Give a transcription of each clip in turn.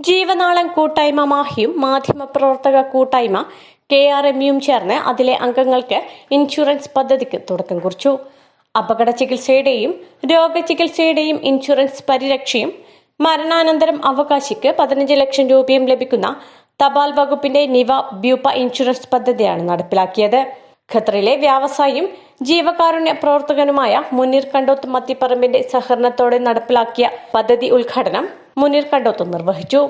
ജീവനാളം കൂട്ടായ്മ മാഹിയും മാധ്യമപ്രവർത്തക കൂട്ടായ്മ K R എമ്മിയും ചേർന്ന് അതിലെ അംഗങ്ങൾക്ക് ഇൻഷുറൻസ് പദ്ധതിക്ക് തുടക്കം കുറിച്ചു. അപകട ചികിത്സയുടെയും രോഗചികിത്സയുടെയും ഇൻഷുറൻസ് പരിരക്ഷയും മരണാനന്തരം അവകാശിക്ക് പതിനഞ്ച് ലക്ഷം രൂപയും ലഭിക്കുന്ന തപാൽ വകുപ്പിന്റെ നിവ ബ്യൂപ്പ ഇൻഷുറൻസ് പദ്ധതിയാണ് നടപ്പിലാക്കിയത്. ഖത്തറിലെ വ്യാവസായിയും ജീവകാരുണ്യ പ്രവർത്തകനുമായ മുനീർ കണ്ടോത്ത് മത്തിപ്പറമ്പിന്റെ സഹകരണത്തോടെ നടപ്പിലാക്കിയ പദ്ധതി ഉദ്ഘാടനം മുനീർ കണ്ടോത്ത് നിർവഹിച്ചു.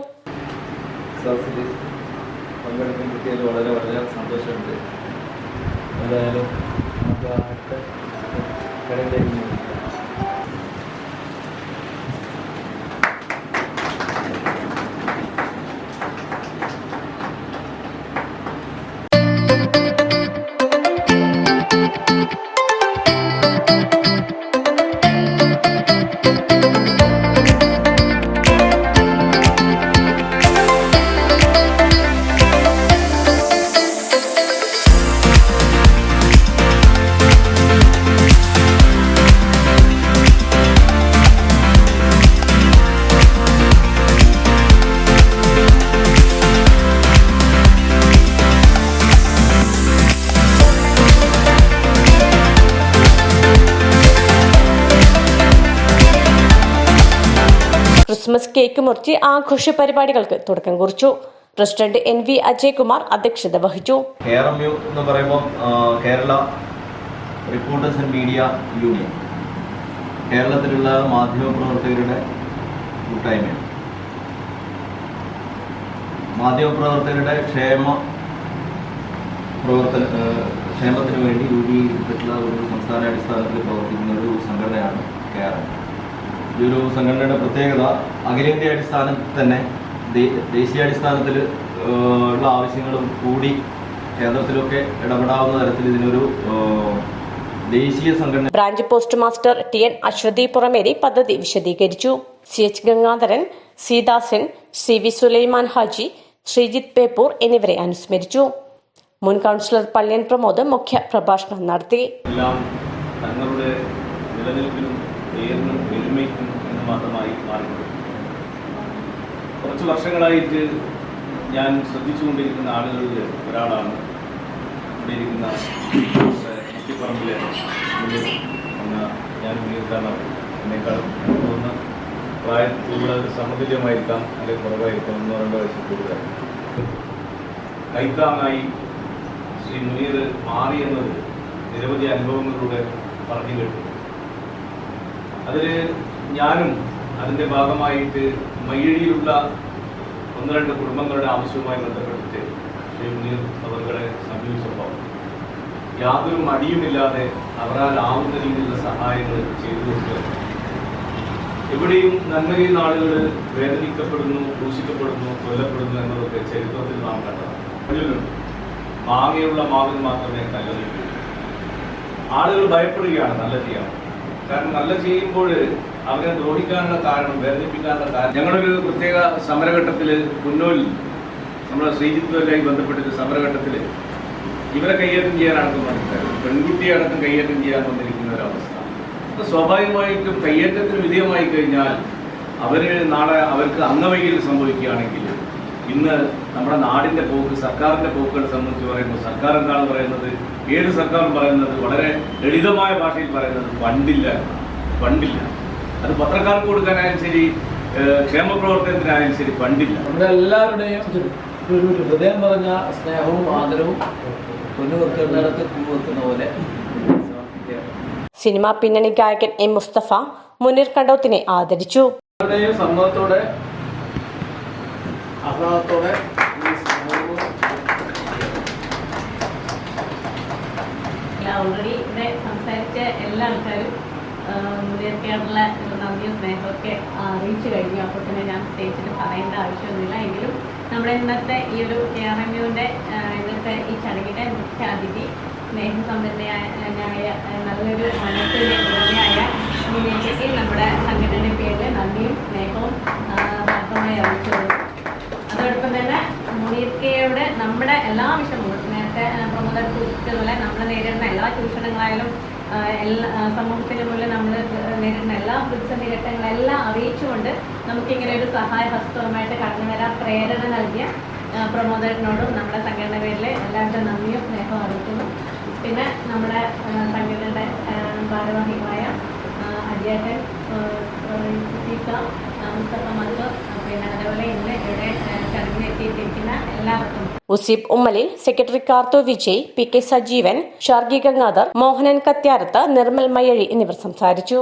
വളരെ വളരെ സന്തോഷമുണ്ട്. ക്രിസ്മസ് കേക്ക് മുറിച്ച് ആഘോഷ പരിപാടികൾക്ക് തുടക്കം കുറിച്ചു. പ്രസിഡന്റ് എൻ വി അജയ്കുമാർ അധ്യക്ഷത വഹിച്ചു. എന്ന് പറയുമ്പോൾ Kerala reporters and media union കേരളത്തിലുള്ള മാധ്യമപ്രവർത്തകരുടെ കൂട്ടായ്മയാണ്. മാധ്യമപ്രവർത്തകരുടെ ക്ഷേമ പ്രവർത്തന ക്ഷേമത്തിന് വേണ്ടി രൂപീകരിച്ചിട്ടുള്ള ഒരു സംസ്ഥാന അടിസ്ഥാനത്തിൽ പ്രവർത്തിക്കുന്ന ഒരു സംഘടനയാണ് കെയർഎം ഈ ഒരു സംഘടനയുടെ പ്രത്യേകത. അഖിലേന്ത്യാ അടിസ്ഥാനത്തിൽ തന്നെ ദേശീയ ദേശീയാടിസ്ഥാനത്തിൽ ഉള്ള ആവശ്യങ്ങളും കൂടി കേന്ദ്രത്തിലൊക്കെ ഇടപെടാവുന്ന തരത്തിൽ ഇതിനൊരു ദേശീയ സംഘടന branch post master T N Ashwathi Purameri പദ്ധതി വിശദീകരിച്ചു. C H Gangadharan Seethasan C V Sulaiman Haji Sreejith Beypore എന്നിവരെ അനുസ്മരിച്ചു. മുൻ കൗൺസിലർ പള്ളിയൻ പ്രമോദ് മുഖ്യ പ്രഭാഷണം നടത്തി. എല്ലാം തങ്ങളുടെ നിലനിൽപ്പിനും പേരിനും പെരുമയ്ക്കും എന്ന് മാത്രമായി മാറിയിട്ടുണ്ട് കുറച്ച് വർഷങ്ങളായിട്ട് ഞാൻ ശ്രദ്ധിച്ചുകൊണ്ടിരിക്കുന്ന ആളുകളിൽ ഒരാളാണ് ഇവിടെ ഇരിക്കുന്ന മുന്നിൽ എന്ന ഞാൻ മുന്നിട്ടാണ് എന്നെക്കാളും തോന്നുന്ന പ്രായത്തിലുള്ള ഒരു സമതുല്യമായിരിക്കാം അല്ലെങ്കിൽ കുറവായിരിക്കാം ഒന്നോ രണ്ടോ വയസ്സിൽ കൂടുതൽ. കൈത്താങ്ങായി ശ്രീ മുനീർ മാറി എന്നത് നിരവധി അനുഭവങ്ങളിലൂടെ പറഞ്ഞു കേട്ടു. അതിൽ ഞാനും അതിന്റെ ഭാഗമായിട്ട് മയ്യഴിയിലുള്ള ഒന്ന് രണ്ട് കുടുംബങ്ങളുടെ ആവശ്യവുമായി ബന്ധപ്പെട്ടിട്ട് ശ്രീ മുനീർ അവരുടെ സമീപിച്ചപ്പോൾ യാതൊരു മടിയുമില്ലാതെ അവരാൽ ആവുന്ന രീതിയിലുള്ള സഹായങ്ങൾ ചെയ്തു കൊടുക്കുക എവിടെയും നന്മയിൽ നാളുകൾ വേദനിക്കപ്പെടുന്നു ദൂഷിക്കപ്പെടുന്നു കൊല്ലപ്പെടുന്നു എന്നതൊക്കെ ചരിത്രത്തിൽ നാം കണ്ടതാണ്. മാങ്ങയുള്ള മാവിന് മാത്രമേ കല്ലറിയുള്ളൂ ആളുകൾ ഭയപ്പെടുകയാണ് നല്ല ചെയ്യാൻ. കാരണം നല്ല ചെയ്യുമ്പോൾ അവരെ ദ്രോഹിക്കാനുള്ള കാരണം വേദനിപ്പിക്കാനുള്ള കാരണം. ഞങ്ങളൊരു പ്രത്യേക സമരഘട്ടത്തിൽ പുന്നൂരിൽ നമ്മുടെ ശ്രീജിത്തുമായി ബന്ധപ്പെട്ടൊരു സമരഘട്ടത്തിൽ ഇവരെ കയ്യേറ്റം ചെയ്യാനാണ് വന്നിട്ടുണ്ടായിരുന്നു പെൺകുട്ടിയെ അടക്കം കൈയേറ്റം ചെയ്യാൻ വന്നിരിക്കുന്ന ഒരവസ്ഥ. അപ്പോൾ സ്വാഭാവികമായിട്ടും കയ്യേറ്റത്തിന് വിധേയമായി കഴിഞ്ഞാൽ അവർ നാളെ അവർക്ക് അംഗവൈകല്യം സംഭവിക്കുകയാണെങ്കിൽ ഇന്ന് നമ്മുടെ നാടിന്റെ പോക്ക് സർക്കാരിന്റെ പോക്കുകളെ സംബന്ധിച്ച് പറയുമ്പോൾ സർക്കാർ എന്താണ് പറയുന്നത്? ഏത് സർക്കാരും പറയുന്നത്? വളരെ ലളിതമായ ഭാഷയിൽ പറയുന്നത് ഫണ്ടില്ല പണ്ടില്ല ഫണ്ടില്ല അത് പത്രക്കാർക്ക് കൊടുക്കാനായാലും ശരി ക്ഷേമ പ്രവർത്തനത്തിനായാലും ശരി ഫണ്ടില്ല നമ്മുടെ എല്ലാവരുടെയും ഒരു ഒരു ഹൃദയം പറഞ്ഞ സ്നേഹവും ആദരവും പൂ പോലെ സിനിമാ പിന്നണി ഗായകൻ എം മുസ്തഫ മുനീർ കണ്ടോത്തിനെ ആദരിച്ചു. സമ്മതത്തോടെ ആഹ്ലാദത്തോടെ ഈ സമൂഹവും ഓൾറെഡി ഇവിടെ സംസാരിച്ച എല്ലാ ആൾക്കാരും മുതിർക്കാനുള്ള നന്ദിയും സ്നേഹമൊക്കെ അറിയിച്ചു കഴിഞ്ഞു. അപ്പോൾ തന്നെ ഞാൻ സ്റ്റേജിൽ പറയേണ്ട ആവശ്യമൊന്നുമില്ല. എങ്കിലും നമ്മുടെ ഇന്നത്തെ ഈ ഒരു കെ ആർ എം യുവിന്റെ ഇന്നത്തെ ഈ ചടങ്ങിന്റെ മുഖ്യ അതിഥി സ്നേഹസമ്പന്നയായ നല്ലൊരു മനസ്സിന്റെ ഉടമയായ മിനിയയ്ക്ക് നമ്മുടെ സംഘടനയുടെ പേരിൽ നന്ദിയും സ്നേഹവും ആ, ഭാഗമായി അറിയിച്ചത് അതോടൊപ്പം തന്നെ മുനീർക്കയുടെ നമ്മുടെ എല്ലാ വിഷമങ്ങളും നേരത്തെ പ്രമോദർ സൂചിപ്പിച്ചതുപോലെ നമ്മൾ നേരിടുന്ന എല്ലാ ചൂഷണങ്ങളായാലും എല്ലാ സമൂഹത്തിന് മുന്നിൽ നമ്മൾ നേരിടുന്ന എല്ലാ പ്രതിസന്ധി ഘട്ടങ്ങളെല്ലാം അറിയിച്ചുകൊണ്ട് നമുക്കിങ്ങനെ ഒരു സഹായ ഹസ്തവുമായിട്ട് കടന്നു വരാൻ പ്രേരണ നൽകിയ പ്രമോദരനോടും നമ്മുടെ സംഘടന പേരിലെ എല്ലാവരുടെ നന്ദിയും സ്നേഹവും അറിയിക്കുന്നു. പിന്നെ നമ്മുടെ സംഘടനയുടെ ഭാരവാഹികളായ അജിയേട്ടൻ മുസ്തഫ മധു പിന്നെ അതേപോലെ ഇന്ന് ഇവിടെ ഉസീബ് ഉമ്മലിൽ secretary Karthu Vijay P K Sajeevan ഷാർഗി Gangadhar Mohanan കത്യാരത്ത് Nirmal Mayyazhi എന്നിവർ സംസാരിച്ചു.